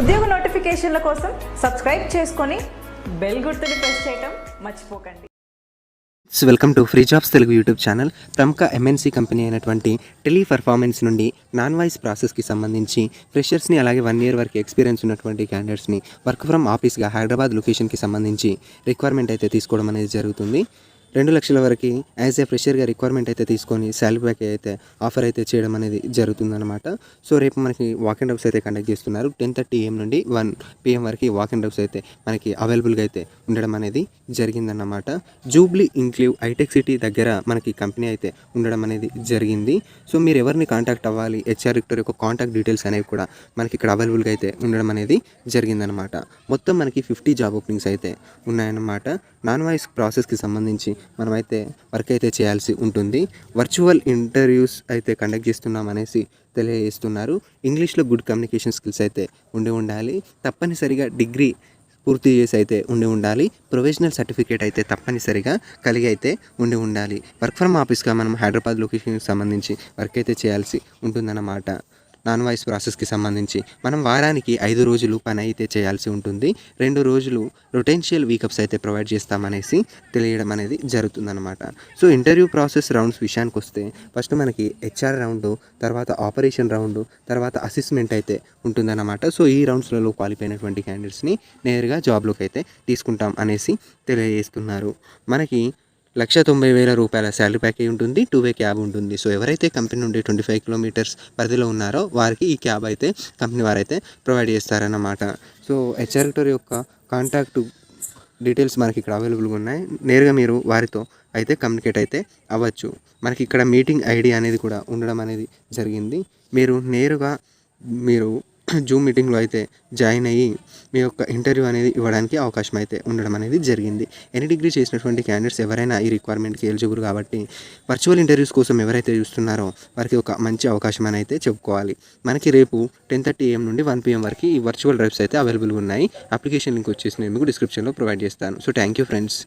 ఉద్యోగ నోటిఫికేషన్ల కోసం సబ్స్క్రైబ్ చేసుకొని బెల్ గుర్తుని ప్రెస్ చేయటం మర్చిపోకండి. So welcome to free jobs Telugu YouTube channel ప్రముఖ ఎంఎన్సీ కంపెనీ అయినటువంటి టెలి పర్ఫార్మెన్స్ నుండి నాన్ వాయిస్ ప్రాసెస్కి సంబంధించి ఫ్రెషర్స్ని అలాగే వన్ ఇయర్ వరకు ఎక్స్పీరియన్స్ ఉన్నటువంటి క్యాండిడేట్స్ని వర్క్ ఫ్రమ్ ఆఫీస్గా హైదరాబాద్ లొకేషన్కి సంబంధించి రిక్వైర్మెంట్ అయితే తీసుకోవడం అనేది జరుగుతుంది. రెండు లక్షల వరకు యాజ్ ఏ ఫ్రెషర్గా రిక్వైర్మెంట్ అయితే తీసుకొని శాలరీ ప్యాక్ అయితే ఆఫర్ అయితే చేయడం అనేది జరుగుతుందన్నమాట. సో రేపు మనకి వాక్ అండ్ డబ్స్ అయితే కండక్ట్ చేస్తున్నారు. టెన్ థర్టీ ఏఎం నుండి వన్ పిఎం వరకు వాక్ అండ్ డబ్స్ అయితే మనకి అవైలబుల్గా అయితే ఉండడం అనేది జరిగిందన్నమాట. జూబ్లీ ఇంక్లూవ్ హైటెక్ సిటీ దగ్గర మనకి కంపెనీ అయితే ఉండడం అనేది జరిగింది. సో మీరు ఎవరిని కాంటాక్ట్ అవ్వాలి? హెచ్ఆర్ రిక్టర్ యొక్క కాంటాక్ట్ డీటెయిల్స్ అనేవి కూడా మనకి ఇక్కడ అవైలబుల్గా అయితే ఉండడం అనేది జరిగిందనమాట మొత్తం మనకి ఫిఫ్టీ జాబ్ ఓపెనింగ్స్ అయితే ఉన్నాయన్నమాట. నాన్ వాయిస్ ప్రాసెస్కి సంబంధించి మనమైతే వర్క్ అయితే చేయాల్సి ఉంటుంది. వర్చువల్ ఇంటర్వ్యూస్ అయితే కండక్ట్ చేస్తున్నాం అనేసి తెలియజేస్తున్నారు. ఇంగ్లీష్లో గుడ్ కమ్యూనికేషన్ స్కిల్స్ అయితే ఉండి ఉండాలి. తప్పనిసరిగా డిగ్రీ పూర్తి చేసి అయితే ఉండి ఉండాలి. ప్రొఫెషనల్ సర్టిఫికేట్ అయితే తప్పనిసరిగా కలిగి అయితే ఉండి ఉండాలి. వర్క్ ఫ్రమ్ ఆఫీస్గా మనం హైదరాబాద్ లొకేషన్కి సంబంధించి వర్క్ అయితే చేయాల్సి ఉంటుందన్నమాట. నాన్ వాయిస్ ప్రాసెస్కి సంబంధించి మనం వారానికి ఐదు రోజులు పని అయితే చేయాల్సి ఉంటుంది. రెండు రోజులు రొటెన్షియల్ వీకప్స్ అయితే ప్రొవైడ్ చేస్తామనేసి తెలియడం అనేది జరుగుతుందన్నమాట. సో ఇంటర్వ్యూ ప్రాసెస్ రౌండ్స్ విషయానికి వస్తే ఫస్ట్ మనకి హెచ్ఆర్ రౌండ్ తర్వాత ఆపరేషన్ రౌండ్ తర్వాత అసెస్మెంట్ అయితే ఉంటుందన్నమాట. సో ఈ రౌండ్స్లలో క్వాలిఫైనటువంటి క్యాండిడేట్స్ని నేరుగా జాబ్లోకి అయితే తీసుకుంటాం అనేసి తెలియజేస్తున్నారు. మనకి లక్ష తొంభై వేల రూపాయల శాలరీ ప్యాకేజ్ ఉంటుంది టూ వే క్యాబ్ ఉంటుంది. సో ఎవరైతే కంపెనీ నుండి ట్వంటీ ఫైవ్ కిలోమీటర్స్ పరిధిలో ఉన్నారో వారికి ఈ క్యాబ్ అయితే కంపెనీ వారైతే ప్రొవైడ్ చేస్తారన్నమాట. సో హెచ్ఆర్టర్ యొక్క కాంటాక్ట్ డీటెయిల్స్ మనకి ఇక్కడ అవైలబుల్గా ఉన్నాయి. నేరుగా మీరు వారితో అయితే కమ్యూనికేట్ అయితే అవ్వచ్చు. మనకి ఇక్కడ మీటింగ్ ఐడి అనేది కూడా ఉండడం అనేది జరిగింది. మీరు నేరుగా మీరు జూమ్ మీటింగ్లో అయితే జాయిన్ అయ్యి మీ యొక్క ఇంటర్వ్యూ అనేది ఇవ్వడానికి అవకాశం అయితే ఉండడం అనేది జరిగింది. ఎనీ డిగ్రీ చేసినటువంటి క్యాండిడేట్స్ ఎవరైనా ఈ రిక్వైర్మెంట్కి ఎలిజిబుల్ కాబట్టి వర్చువల్ ఇంటర్వ్యూస్ కోసం ఎవరైతే చూస్తున్నారో వారికి ఒక మంచి అవకాశం అని అయితే చెప్పుకోవాలి. మనకి రేపు టెన్ థర్టీ ఏఎం నుండి వన్ పిఎం వరకు ఈ వర్చువల్ డ్రైవ్స్ అయితే అవైలబుల్ ఉన్నాయి. అప్లికేషన్ లింక్ వచ్చేసి నేను మీకు డిస్క్రిప్షన్లో ప్రొవైడ్ చేస్తాను. So thank you friends.